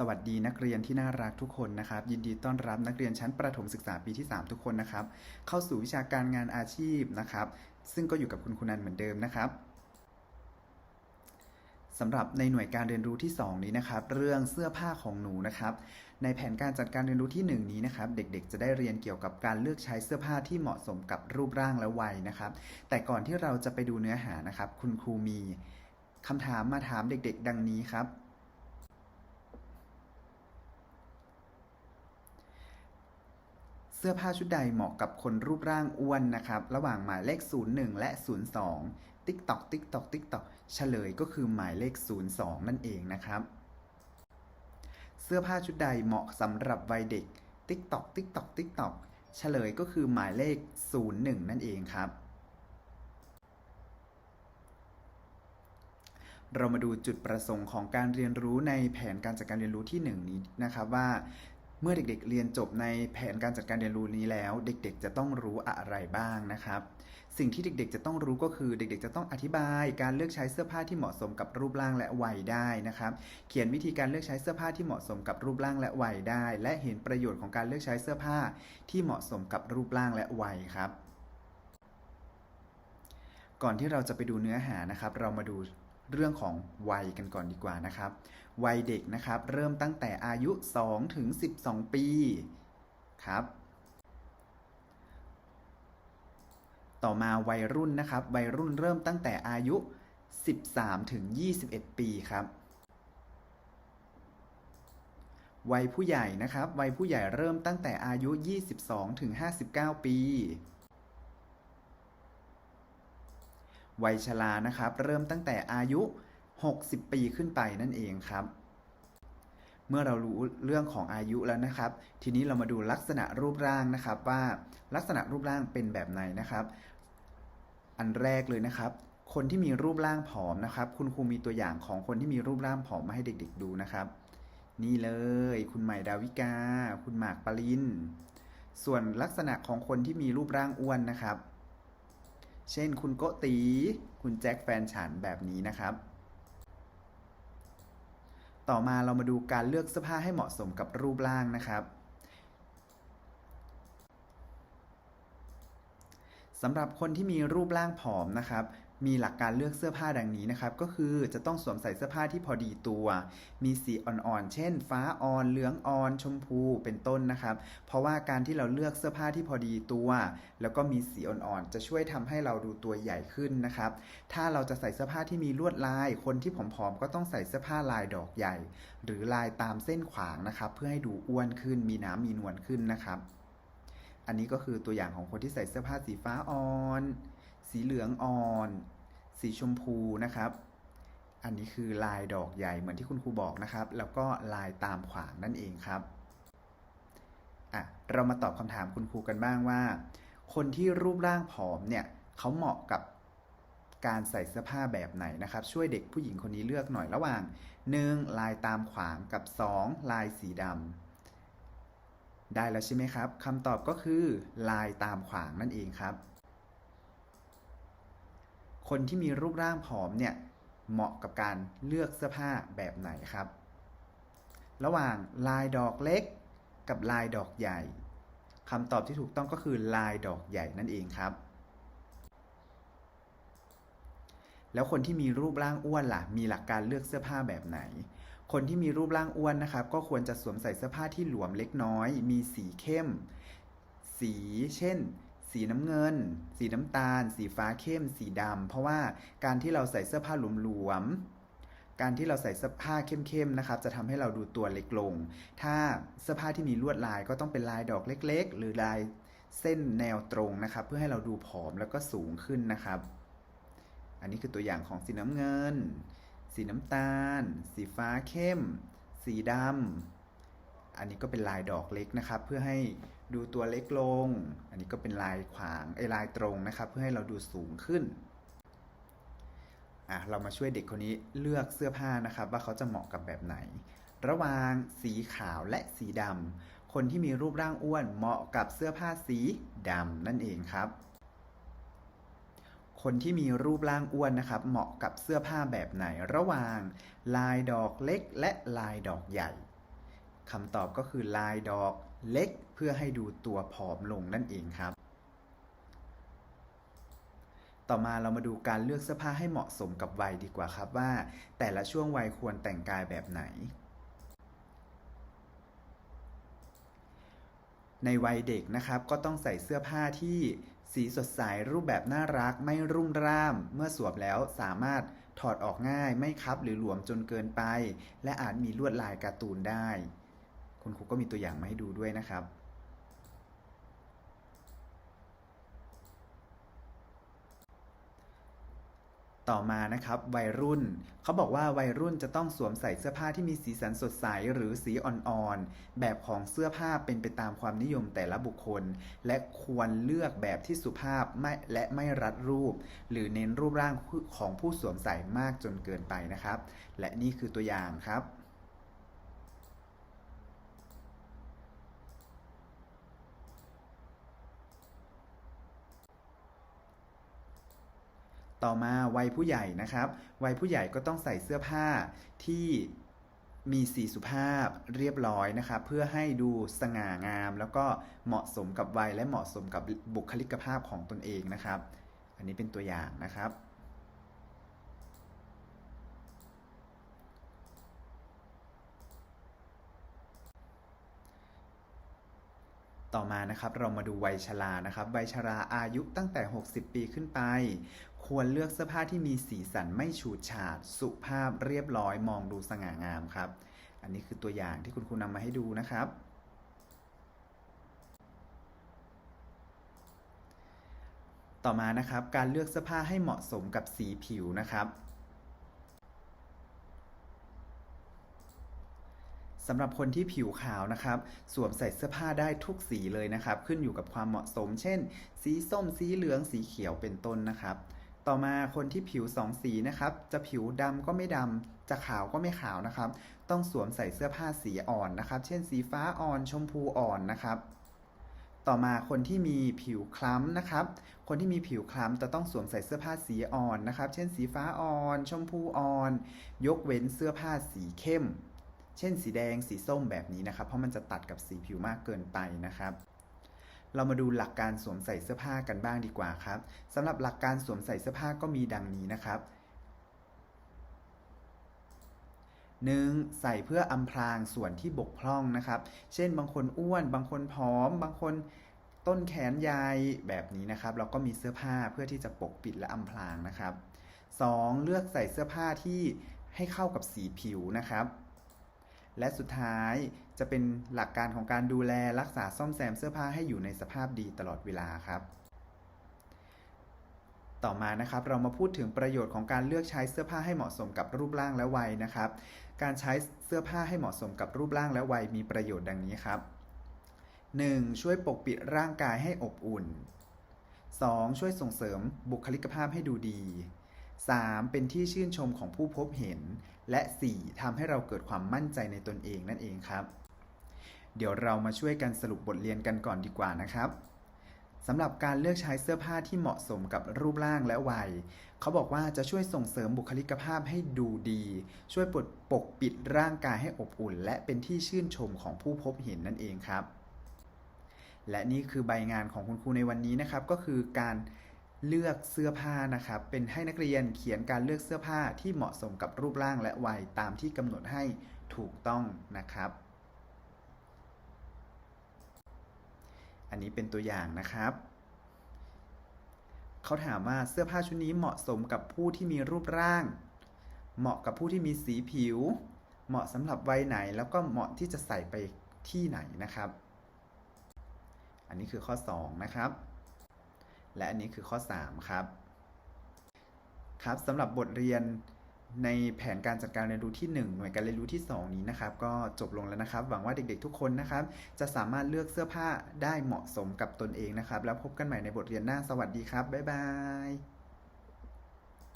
สวัสดีนักเรียนที่น่ารักทุกคนนะครับ ยินดีต้อนรับนักเรียนชั้นประถมศึกษาปีที่ 3 ทุกคนนะครับ เข้าสู่วิชาการงานอาชีพนะครับ ซึ่งก็อยู่กับคุณคุณนันเหมือนเดิมนะครับสำหรับในหน่วยการเรียนรู้ที่ 2 นี้นะครับ เรื่องเสื้อผ้าของหนูนะครับ ในแผนการจัดการเรียนรู้ที่ 1 นี้นะครับ เด็กๆ จะได้เรียนเกี่ยวกับการเลือกใช้เสื้อผ้าที่เหมาะสมกับรูปร่างและวัยนะครับ แต่ก่อนที่เราจะไปดูเนื้อหานะครับ คุณครูมีคำถามมาถามเด็ก ๆ ดังนี้ครับ เสื้อผ้าชุดใดเหมาะกับคนรูปร่างอ้วนนะครับ ระหว่างหมายเลข 01 และ 02ติ๊กตอกติ๊กตอกติ๊กตอกเฉลยก็คือหมายเลข 02 นั่นเองนะครับ เสื้อผ้าชุดใดเหมาะสำหรับวัยเด็กติ๊กตอกติ๊กตอกติ๊กตอกเฉลยก็คือหมายเลข 01 นั่นเองครับ เรามาดูจุดประสงค์ของการเรียนรู้ในแผนการจัดการเรียนรู้ที่ 1 นี้นะครับว่า เมื่อเด็กๆ เรียนจบในแผนการจัดการเรียนรู้นี้แล้ว เด็กๆ จะต้องรู้อะไรบ้างนะครับ สิ่งที่เด็กๆ จะต้องรู้ก็คือเด็กๆ จะต้องอธิบายการเลือกใช้เสื้อผ้าที่เหมาะสมกับรูปร่างและวัยได้นะครับ เขียนวิธีการเลือกใช้เสื้อผ้าที่เหมาะสมกับรูปร่างและวัยได้ และเห็นประโยชน์ของการเลือกใช้เสื้อผ้าที่เหมาะสมกับรูปร่างและวัยครับ ก่อนที่เราจะไปดูเนื้อหานะครับ เรามาดู เรื่องของวัยกันก่อนดีกว่านะครับ วัยเด็กนะครับ เริ่มตั้งแต่อายุ 2 ถึง 12 ปีครับ ต่อมาวัยรุ่นนะครับ วัยรุ่นเริ่มตั้งแต่อายุ 13 ถึง 21 ปีครับวัยผู้ใหญ่นะครับ วัยผู้ใหญ่เริ่มตั้งแต่อายุ 22 ถึง 59 ปี วัยชรานะครับ เริ่มตั้งแต่อายุ 60 ปีขึ้นไปนั่นเองครับ เมื่อเรารู้เรื่องของอายุแล้วนะครับ ทีนี้เรามาดูลักษณะรูปร่างนะครับว่าลักษณะรูปร่างเป็นแบบไหนนะครับ อันแรกเลยนะครับ คนที่มีรูปร่างผอมนะครับ คุณครูมีตัวอย่างของคนที่มีรูปร่างผอมมาให้เด็ก ๆ ดูนะครับนี่เลย คุณใหม่ดาวิกา คุณหมากปริน ส่วนลักษณะของคนที่มีรูปร่างอ้วนนะครับ เช่นคุณโกตี คุณแจ็คแฟนฉันแบบนี้นะครับ ต่อมาเรามาดูการเลือกเสื้อผ้าให้เหมาะสมกับรูปร่างนะครับสำหรับคนที่มีรูปร่างผอมนะครับ มีหลักการเลือกเสื้อผ้าดังนี้นะครับ ก็คือจะต้องสวมใส่เสื้อผ้าที่พอดีตัว มีสีอ่อนๆ เช่น ฟ้าอ่อน เหลืองอ่อน ชมพู เป็นต้นนะครับ เพราะว่าการที่เราเลือกเสื้อผ้าที่พอดีตัว แล้วก็มีสีอ่อนๆ จะช่วยทำให้เราดูตัวใหญ่ขึ้นนะครับ ถ้าเราจะใส่เสื้อผ้าที่มีลวดลาย คนที่ผอมๆ ก็ต้องใส่เสื้อผ้าลายดอกใหญ่ หรือลายตามเส้นขวางนะครับ เพื่อให้ดูอ้วนขึ้น มีน้ำมีนวลขึ้นนะครับ อันนี้ก็คือตัวอย่างของคนที่ใส่เสื้อผ้าสีฟ้าอ่อน สีเหลืองอ่อน สีชมพูนะครับ อันนี้คือลายดอกใหญ่เหมือนที่คุณครูบอกนะครับ แล้วก็ลายตามขวางนั่นเองครับอะเรามาตอบคำถามคุณครูกันบ้างว่า คนที่รูปร่างผอมเนี่ยเขาเหมาะกับการใส่เสื้อผ้าแบบไหนนะครับ ช่วยเด็กผู้หญิงคนนี้เลือกหน่อยระหว่าง 1. ลายตามขวางกับ 2. ลายสีดำได้แล้วใช่ไหมครับคำตอบก็คือ ลายตามขวางนั่นเองครับ คนที่มีรูปร่างผอมเนี่ยเหมาะกับการเลือกเสื้อผ้าแบบไหนครับ ระหว่างลายดอกเล็กกับลายดอกใหญ่คำตอบที่ถูกต้องก็คือลายดอกใหญ่นั่นเองครับ แล้วคนที่มีรูปร่างอ้วนล่ะ มีหลักการเลือกเสื้อผ้าแบบไหน คนที่มีรูปร่างอ้วนนะครับ ก็ควรจะสวมใส่เสื้อผ้าที่หลวมเล็กน้อย มีสีเข้ม สีเช่น สีน้ำเงิน สีน้ำตาล สีฟ้าเข้ม สีดำเพราะว่าการที่เราใส่เสื้อผ้าหลวมๆการที่เราใส่เสื้อผ้าเข้มๆนะครับ จะทำให้เราดูตัวเล็กลง ถ้าเสื้อผ้าที่มีลวดลายก็ต้องเป็นลายดอกเล็ก ๆ หรือลายเส้นแนวตรงนะครับ เพื่อให้เราดูผอมแล้วก็สูงขึ้นนะครับ อันนี้คือตัวอย่างของสีน้ำเงิน สีน้ำตาล สีฟ้าเข้ม สีดำ อันนี้ก็เป็นลายดอกเล็กนะครับ เพื่อให้ดูตัวเล็กลง อันนี้ก็เป็นลายขวางไอ้ลายตรงนะครับ เพื่อให้เราดูสูงขึ้นอะเรามาช่วยเด็กคนนี้เลือกเสื้อผ้านะครับ ว่าเขาจะเหมาะกับแบบไหน ระหว่างสีขาวและสีดำคนที่มีรูปร่างอ้วนเหมาะกับเสื้อผ้าสีดำนั่นเองครับ คนที่มีรูปร่างอ้วนนะครับ เหมาะกับเสื้อผ้าแบบไหน ระหว่าง ลายดอกเล็กและลายดอกใหญ่ คำตอบก็คือลายดอกเล็กเพื่อให้ดูตัวผอมลงนั่นเองครับ ต่อมาเรามาดูการเลือกเสื้อผ้าให้เหมาะสมกับวัยดีกว่าครับว่า แต่ละช่วงวัยควรแต่งกายแบบไหน ในวัยเด็กนะครับก็ต้องใส่เสื้อผ้าที่สีสดใสรูปแบบน่ารักไม่รุ่มร่าม เมื่อสวมแล้วสามารถถอดออกง่ายไม่คับหรือหลวมจนเกินไป และอาจมีลวดลายการ์ตูนได้ คุณครูก็มีตัวอย่างมาให้ดูด้วยนะครับ ต่อมานะครับวัยรุ่น เขาบอกว่าวัยรุ่นจะต้องสวมใส่เสื้อผ้าที่มีสีสันสดใสหรือสีอ่อนๆ แบบของเสื้อผ้าเป็นไปตามความนิยมแต่ละบุคคล และควรเลือกแบบที่สุภาพไม่และไม่รัดรูป หรือเน้นรูปร่างของผู้สวมใส่มากจนเกินไปนะครับ และนี่คือตัวอย่างครับ ต่อมาวัยผู้ใหญ่นะครับ วัยผู้ใหญ่ก็ต้องใส่เสื้อผ้าที่มีสีสุภาพเรียบร้อยนะครับ เพื่อให้ดูสง่างาม แล้วก็เหมาะสมกับวัยและเหมาะสมกับบุคลิกภาพของตนเองนะครับ อันนี้เป็นตัวอย่างนะครับ ต่อมานะครับเรามาดูวัยชรานะครับ วัยชราอายุตั้งแต่ 60 ปีขึ้นไป ควรเลือกเสื้อผ้าที่มีสีสันไม่ฉูดฉาด สุภาพเรียบร้อยมองดูสง่างามครับ อันนี้คือตัวอย่างที่คุณครูนำมาให้ดูนะครับ ต่อมานะครับการเลือกเสื้อผ้าให้เหมาะสมกับสีผิวนะครับสำหรับคนที่ผิวขาวนะครับ สวมใส่เสื้อผ้าได้ทุกสีเลยนะครับ ขึ้นอยู่กับความเหมาะสม เช่น สีส้ม สีเหลือง สีเขียวเป็นต้นนะครับ ต่อมาคนที่ผิวสองสีนะครับ จะผิวดำก็ไม่ดำ จะขาวก็ไม่ขาวนะครับ ต้องสวมใส่เสื้อผ้าสีอ่อนนะครับ เช่นสีฟ้าอ่อน ชมพูอ่อนนะครับ ต่อมาคนที่มีผิวคล้ำนะครับ คนที่มีผิวคล้ำจะต้องสวมใส่เสื้อผ้าสีอ่อนนะครับ เช่นสีฟ้าอ่อน ชมพูอ่อน ยกเว้นเสื้อผ้าสีเข้ม เช่นสีแดง สีส้มแบบนี้นะครับ เพราะมันจะตัดกับสีผิวมากเกินไปนะครับ เรามาดูหลักการสวมใส่เสื้อผ้ากันบ้างดีกว่าครับสำหรับหลักการสวมใส่เสื้อผ้าก็มีดังนี้นะครับ 1. ใส่เพื่ออำพรางส่วนที่บกพร่องนะครับ เช่นบางคนอ้วน บางคนผอม บางคนต้นแขนยายแบบนี้นะครับ เราก็มีเสื้อผ้าเพื่อที่จะปกปิดและอำพรางนะครับ 2. เลือกใส่เสื้อผ้าที่ให้เข้ากับสีผิวนะครับ และสุดท้าย จะเป็นหลักการของการดูแลรักษาซ่อมแซมเสื้อผ้าให้อยู่ในสภาพดีตลอดเวลาครับ ต่อมานะครับเรามาพูดถึงประโยชน์ของการเลือกใช้เสื้อผ้าให้เหมาะสมกับรูปร่างและวัยนะครับ การใช้เสื้อผ้าให้เหมาะสมกับรูปร่างและวัยมีประโยชน์ดังนี้ครับ 1. ช่วยปกปิดร่างกายให้อบอุ่น 2. ช่วยส่งเสริมบุคลิกภาพให้ดูดี 3. เป็นที่ชื่นชมของผู้พบเห็น และ 4. ทำให้เราเกิดความมั่นใจในตนเองนั่นเองครับ เดี๋ยวเรามาช่วยกันสรุปบทเรียนกันก่อนดีกว่านะครับสำหรับการเลือกใช้เสื้อผ้าที่เหมาะสมกับรูปร่างและวัย เขาบอกว่าจะช่วยส่งเสริมบุคลิกภาพให้ดูดี ช่วยปดปกปิดร่างกายให้อบอุ่น และเป็นที่ชื่นชมของผู้พบเห็นนั่นเองครับ และนี่คือใบงานของคุณครูในวันนี้นะครับ ก็คือการเลือกเสื้อผ้านะครับ เป็นให้นักเรียนเขียนการเลือกเสื้อผ้าที่เหมาะสมกับรูปร่างและวัยตามที่กำหนดให้ถูกต้องนะครับ อันนี้เป็นตัวอย่างนะครับ เขาถามว่าเสื้อผ้าชุดนี้เหมาะสมกับผู้ที่มีรูปร่าง เหมาะกับผู้ที่มีสีผิว เหมาะสำหรับวัยไหน แล้วก็เหมาะที่จะใส่ไปที่ไหนนะครับ อันนี้คือข้อ 2 นะครับ และอันนี้คือข้อ 3 ครับ ครับสำหรับบทเรียน ในแผนการจัดการเรียนรู้ที่ 1 หน่วยการเรียนรู้ที่ 2 นี้นะครับ ก็จบลงแล้วนะครับ หวังว่าเด็กๆทุกคนนะครับ จะสามารถเลือกเสื้อผ้าได้เหมาะสมกับตนเองนะครับ แล้วพบกันใหม่ในบทเรียนหน้าสวัสดีครับบ๊ายบาย